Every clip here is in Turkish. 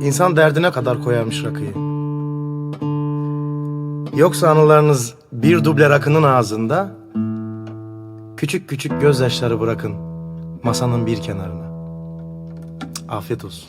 İnsan derdine kadar koyarmış rakıyı. Yoksa anılarınız bir duble rakının ağzında, küçük küçük gözyaşları bırakın masanın bir kenarına. Afiyet olsun.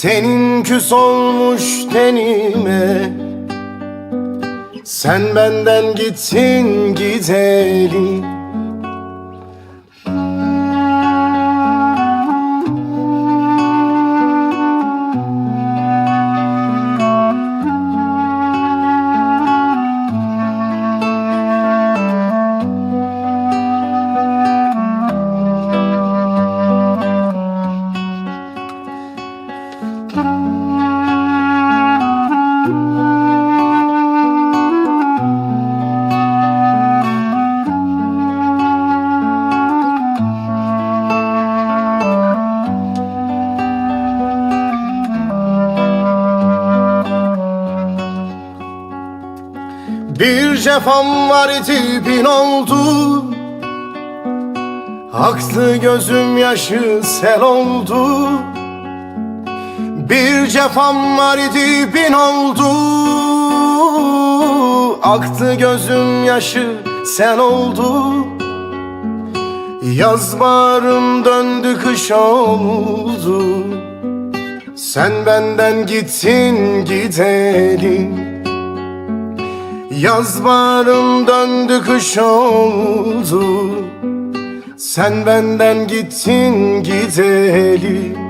Tenin küs olmuş tenime. Sen benden gittin gideli Bir cefam var bin oldu. Aktı gözüm yaşı sel oldu Bir cefam var bin oldu. Aktı gözüm yaşı sel oldu. Yaz bağrım döndü kış oldu. Sen benden gittin gidelim Yaz bağrım döndü kış oldu. Sen benden gittin gideli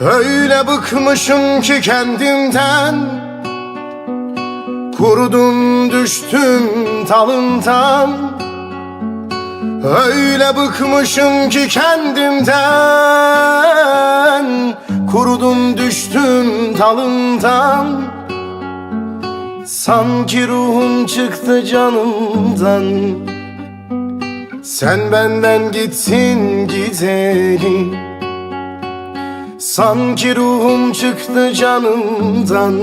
Öyle bıkmışım ki kendimden. Kurudum düştüm talından Öyle bıkmışım ki kendimden. Kurudum düştüm talından Sanki ruhum çıktı canımdan. Sen benden gittin gidelim Sanki ruhum çıktı canımdan.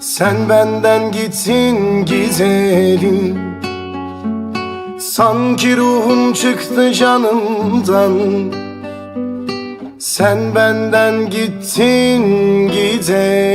Sen benden gittin gidelim Sanki ruhum çıktı canımdan. Sen benden gittin gidelim